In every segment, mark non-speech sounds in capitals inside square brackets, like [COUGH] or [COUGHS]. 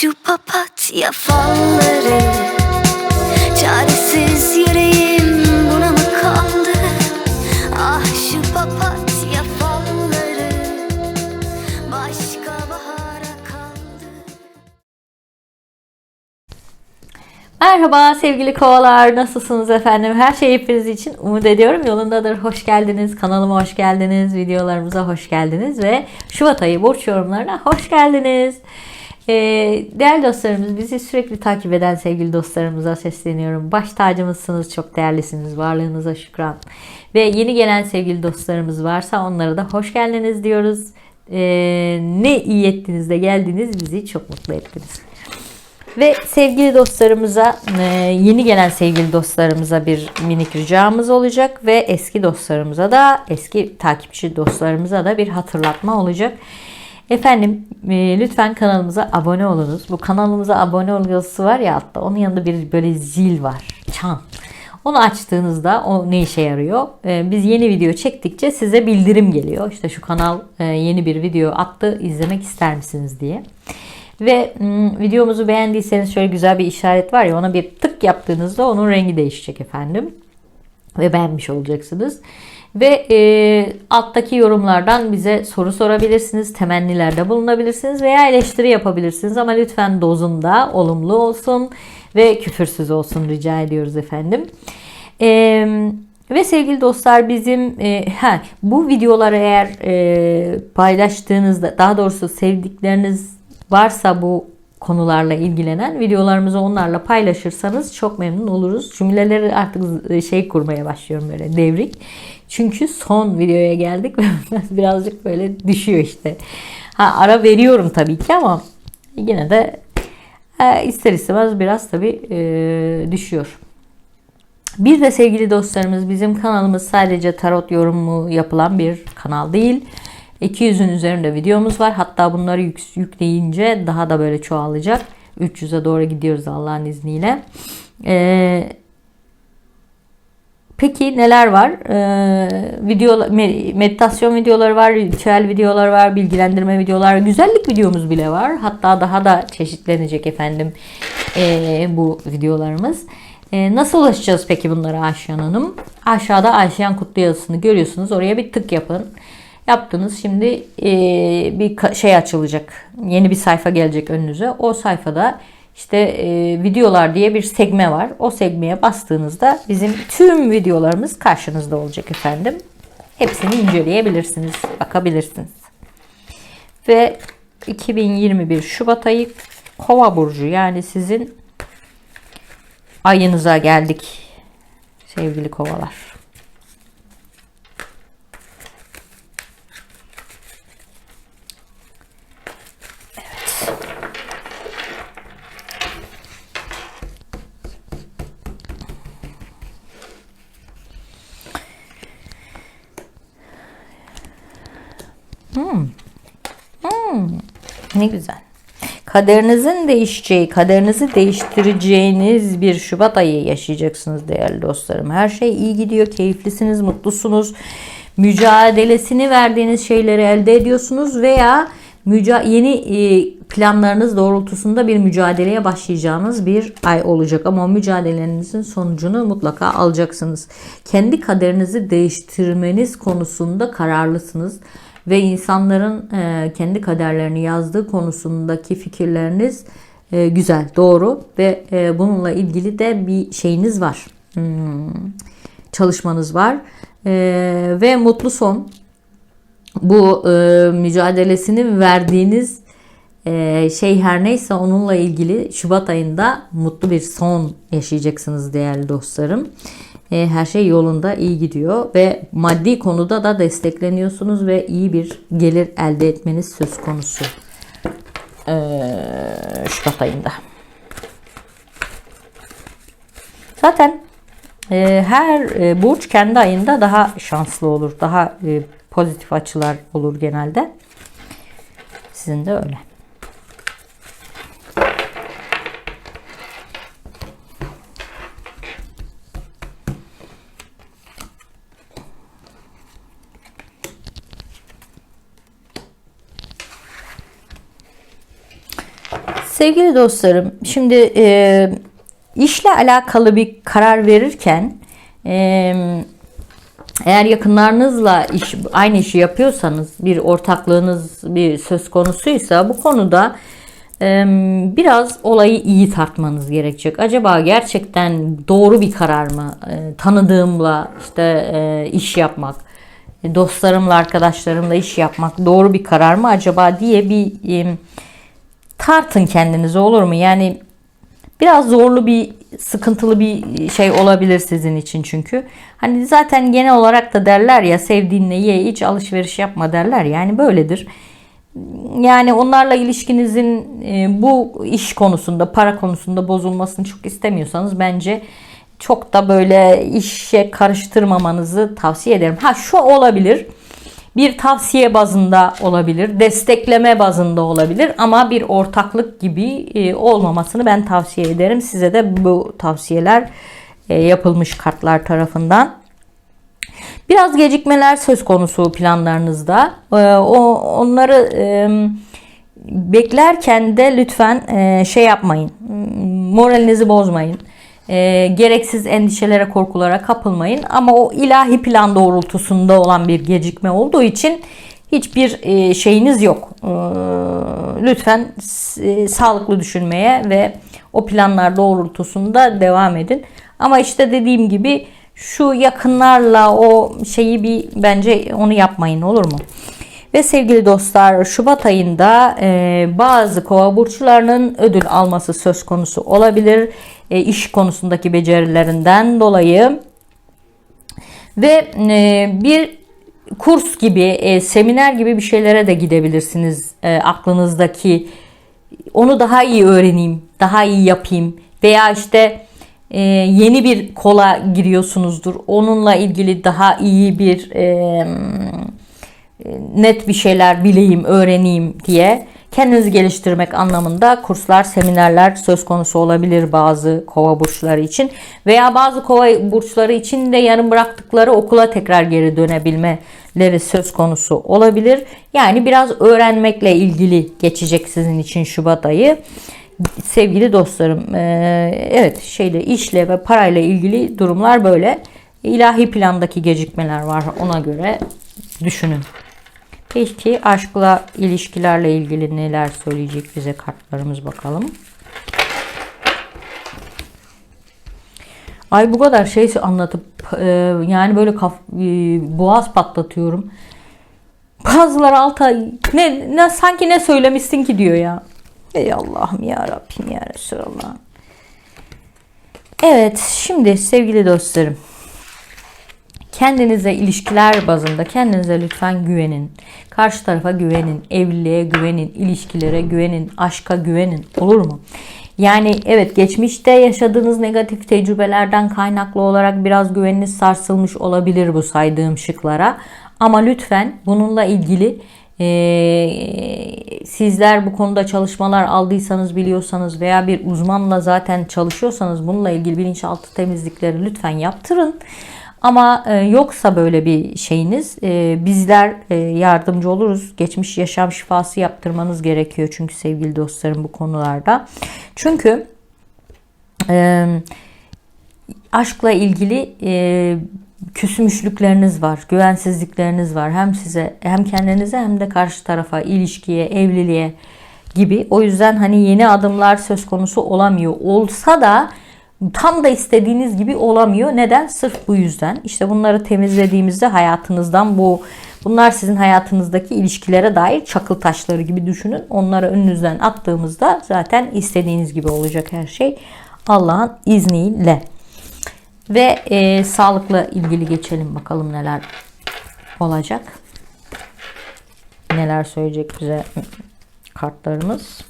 şu papatya falları Çaresiz yüreğim buna mı kaldı Ah şu papatya falları Başka bahara kaldı Merhaba sevgili kovalar nasılsınız efendim? Her şey hepiniz için umut ediyorum yolundadır. Hoş geldiniz. Kanalıma hoş geldiniz. Videolarımıza hoş geldiniz ve Şubat ayı borç yorumlarına hoş geldiniz. Ee, değerli dostlarımız bizi sürekli takip eden sevgili dostlarımıza sesleniyorum. Baş tacımızsınız, çok değerlisiniz. Varlığınıza şükran. Ve yeni gelen sevgili dostlarımız varsa onlara da hoş geldiniz diyoruz. Ee, ne iyi ettiniz de geldiniz bizi çok mutlu ettiniz. Ve sevgili dostlarımıza, e, yeni gelen sevgili dostlarımıza bir minik ricamız olacak ve eski dostlarımıza da, eski takipçi dostlarımıza da bir hatırlatma olacak. Efendim e, lütfen kanalımıza abone olunuz. Bu kanalımıza abone ol yazısı var ya altta. Onun yanında bir böyle zil var. Çan. Onu açtığınızda o ne işe yarıyor? E, biz yeni video çektikçe size bildirim geliyor. İşte şu kanal e, yeni bir video attı. izlemek ister misiniz diye. Ve m, videomuzu beğendiyseniz şöyle güzel bir işaret var ya ona bir tık yaptığınızda onun rengi değişecek efendim. Ve beğenmiş olacaksınız. Ve e, alttaki yorumlardan bize soru sorabilirsiniz, temennilerde bulunabilirsiniz veya eleştiri yapabilirsiniz. Ama lütfen dozunda olumlu olsun ve küfürsüz olsun rica ediyoruz efendim. Eee ve sevgili dostlar bizim e, ha, bu videoları eğer e, paylaştığınızda daha doğrusu sevdikleriniz varsa bu konularla ilgilenen videolarımızı onlarla paylaşırsanız çok memnun oluruz. Cümleleri artık şey kurmaya başlıyorum böyle devrik. Çünkü son videoya geldik ve [LAUGHS] birazcık böyle düşüyor işte. Ha, ara veriyorum tabii ki ama yine de e, ister istemez biraz tabii e, düşüyor. Bir de sevgili dostlarımız bizim kanalımız sadece tarot yorumu yapılan bir kanal değil. 200'ün üzerinde videomuz var. Hatta bunları yük, yükleyince daha da böyle çoğalacak. 300'e doğru gidiyoruz Allah'ın izniyle. Ee, peki neler var? Ee, video meditasyon videoları var, ritüel videolar var, bilgilendirme videolar, güzellik videomuz bile var. Hatta daha da çeşitlenecek efendim ee, bu videolarımız. Ee, nasıl ulaşacağız peki bunlara Ayşen Hanım? Aşağıda Ayşen Kutlu yazısını görüyorsunuz. Oraya bir tık yapın yaptınız. Şimdi e, bir şey açılacak. Yeni bir sayfa gelecek önünüze. O sayfada işte e, videolar diye bir sekme var. O sekmeye bastığınızda bizim tüm videolarımız karşınızda olacak efendim. Hepsini inceleyebilirsiniz, bakabilirsiniz. Ve 2021 Şubat ayı Kova burcu yani sizin ayınıza geldik sevgili kovalar. Hmm. Hmm. Ne güzel. Kaderinizin değişeceği, kaderinizi değiştireceğiniz bir Şubat ayı yaşayacaksınız değerli dostlarım. Her şey iyi gidiyor, keyiflisiniz, mutlusunuz. Mücadelesini verdiğiniz şeyleri elde ediyorsunuz veya yeni e, planlarınız doğrultusunda bir mücadeleye başlayacağınız bir ay olacak. Ama o mücadelelerinizin sonucunu mutlaka alacaksınız. Kendi kaderinizi değiştirmeniz konusunda kararlısınız ve insanların e, kendi kaderlerini yazdığı konusundaki fikirleriniz e, güzel, doğru ve e, bununla ilgili de bir şeyiniz var. Hmm, çalışmanız var e, ve mutlu son. Bu e, mücadelesini verdiğiniz e, şey her neyse onunla ilgili Şubat ayında mutlu bir son yaşayacaksınız değerli dostlarım. E, her şey yolunda iyi gidiyor ve maddi konuda da destekleniyorsunuz ve iyi bir gelir elde etmeniz söz konusu e, Şubat ayında. Zaten e, her e, burç kendi ayında daha şanslı olur. Daha e, pozitif açılar olur genelde. Sizin de öyle. Sevgili dostlarım, şimdi e, işle alakalı bir karar verirken e, eğer yakınlarınızla iş, aynı işi yapıyorsanız, bir ortaklığınız bir söz konusuysa bu konuda e, biraz olayı iyi tartmanız gerekecek. Acaba gerçekten doğru bir karar mı? E, tanıdığımla işte e, iş yapmak, dostlarımla, arkadaşlarımla iş yapmak doğru bir karar mı acaba diye bir e, tartın kendinizi olur mu? Yani biraz zorlu bir sıkıntılı bir şey olabilir sizin için çünkü. Hani zaten genel olarak da derler ya sevdiğinle ye hiç alışveriş yapma derler. Yani böyledir. Yani onlarla ilişkinizin e, bu iş konusunda, para konusunda bozulmasını çok istemiyorsanız bence çok da böyle işe karıştırmamanızı tavsiye ederim. Ha şu olabilir bir tavsiye bazında olabilir, destekleme bazında olabilir ama bir ortaklık gibi e, olmamasını ben tavsiye ederim. Size de bu tavsiyeler e, yapılmış kartlar tarafından. Biraz gecikmeler söz konusu planlarınızda. E, o onları beklerken de lütfen şey yapmayın. Moralinizi bozmayın. E, gereksiz endişelere, korkulara kapılmayın. Ama o ilahi plan doğrultusunda olan bir gecikme olduğu için hiçbir e, şeyiniz yok. E, lütfen e, sağlıklı düşünmeye ve o planlar doğrultusunda devam edin. Ama işte dediğim gibi şu yakınlarla o şeyi bir bence onu yapmayın olur mu? Ve sevgili dostlar Şubat ayında e, bazı kova burçlarının ödül alması söz konusu olabilir. E, iş konusundaki becerilerinden dolayı. Ve e, bir kurs gibi, e, seminer gibi bir şeylere de gidebilirsiniz. E, aklınızdaki onu daha iyi öğreneyim, daha iyi yapayım veya işte e, yeni bir kola giriyorsunuzdur. Onunla ilgili daha iyi bir e, net bir şeyler bileyim, öğreneyim diye kendinizi geliştirmek anlamında kurslar, seminerler söz konusu olabilir bazı kova burçları için veya bazı kova burçları için de yarım bıraktıkları okula tekrar geri dönebilmeleri söz konusu olabilir. Yani biraz öğrenmekle ilgili geçecek sizin için Şubat ayı. Sevgili dostlarım, evet şeyle işle ve parayla ilgili durumlar böyle. İlahi plandaki gecikmeler var ona göre düşünün. Peki aşkla ilişkilerle ilgili neler söyleyecek bize kartlarımız bakalım. Ay bu kadar şey anlatıp e, yani böyle kaf, e, boğaz patlatıyorum. Bazıları alta ne, ne sanki ne söylemişsin ki diyor ya. Ey Allah'ım ya Rabbim ya Resulallah. Evet şimdi sevgili dostlarım. Kendinize ilişkiler bazında kendinize lütfen güvenin. Karşı tarafa güvenin, evliliğe güvenin, ilişkilere güvenin, aşka güvenin. Olur mu? Yani evet geçmişte yaşadığınız negatif tecrübelerden kaynaklı olarak biraz güveniniz sarsılmış olabilir bu saydığım şıklara. Ama lütfen bununla ilgili e, sizler bu konuda çalışmalar aldıysanız biliyorsanız veya bir uzmanla zaten çalışıyorsanız bununla ilgili bilinçaltı temizlikleri lütfen yaptırın. Ama e, yoksa böyle bir şeyiniz e, bizler e, yardımcı oluruz. Geçmiş yaşam şifası yaptırmanız gerekiyor çünkü sevgili dostlarım bu konularda. Çünkü aşkla ilgili küsmüşlükleriniz var, güvensizlikleriniz var. Hem size hem kendinize hem de karşı tarafa, ilişkiye, evliliğe gibi. O yüzden hani yeni adımlar söz konusu olamıyor. Olsa da tam da istediğiniz gibi olamıyor. Neden? Sırf bu yüzden. İşte bunları temizlediğimizde hayatınızdan bu bunlar sizin hayatınızdaki ilişkilere dair çakıl taşları gibi düşünün. Onları önünüzden attığımızda zaten istediğiniz gibi olacak her şey. Allah'ın izniyle. Ve e, sağlıkla ilgili geçelim bakalım neler olacak. Neler söyleyecek bize kartlarımız.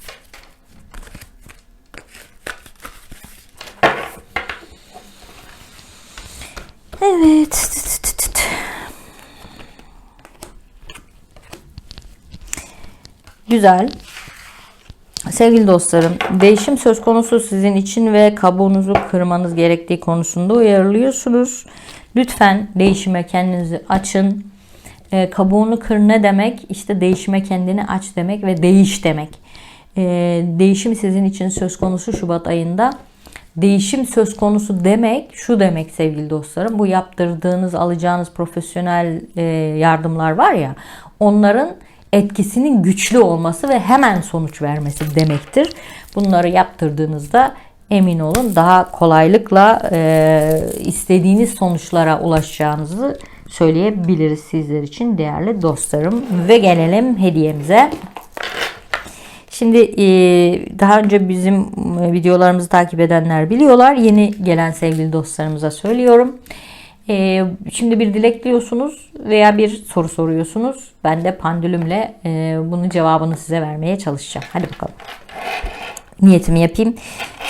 Evet. Güzel. Sevgili dostlarım, değişim söz konusu sizin için ve kabuğunuzu kırmanız gerektiği konusunda uyarılıyorsunuz. Lütfen değişime kendinizi açın. E, kabuğunu kır ne demek? İşte değişime kendini aç demek ve değiş demek. e, değişim sizin için söz konusu Şubat ayında. Değişim söz konusu demek şu demek sevgili dostlarım. Bu yaptırdığınız, alacağınız profesyonel e, yardımlar var ya onların etkisinin güçlü olması ve hemen sonuç vermesi demektir. Bunları yaptırdığınızda emin olun daha kolaylıkla e, istediğiniz sonuçlara ulaşacağınızı söyleyebiliriz sizler için değerli dostlarım. Ve gelelim hediyemize. Şimdi e, daha önce bizim e, videolarımızı takip edenler biliyorlar. Yeni gelen sevgili dostlarımıza söylüyorum. E, Şimdi bir dilekliyorsunuz veya bir soru soruyorsunuz. Ben de pandülümle e, bunun cevabını size vermeye çalışacağım. Hadi bakalım. Niyetimi yapayım.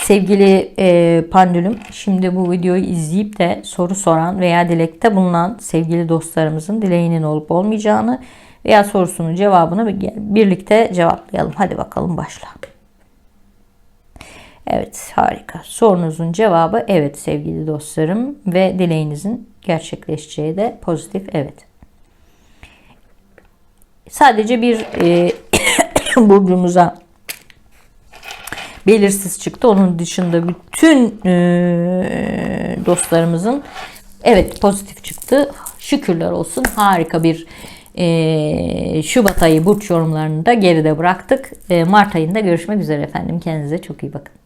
Sevgili e, pandülüm, şimdi bu videoyu izleyip de soru soran veya dilekte bulunan sevgili dostlarımızın dileğinin olup olmayacağını veya sorusunun cevabını bir- birlikte cevaplayalım. Hadi bakalım başla. Evet harika. Sorunuzun cevabı evet sevgili dostlarım ve dileğinizin gerçekleşeceği de pozitif evet. Sadece bir e, [COUGHS] burcumuza belirsiz çıktı. Onun dışında bütün e, dostlarımızın evet pozitif çıktı. Şükürler olsun. Harika bir e, Şubat ayı burç yorumlarını da geride bıraktık. E, Mart ayında görüşmek üzere efendim. Kendinize çok iyi bakın.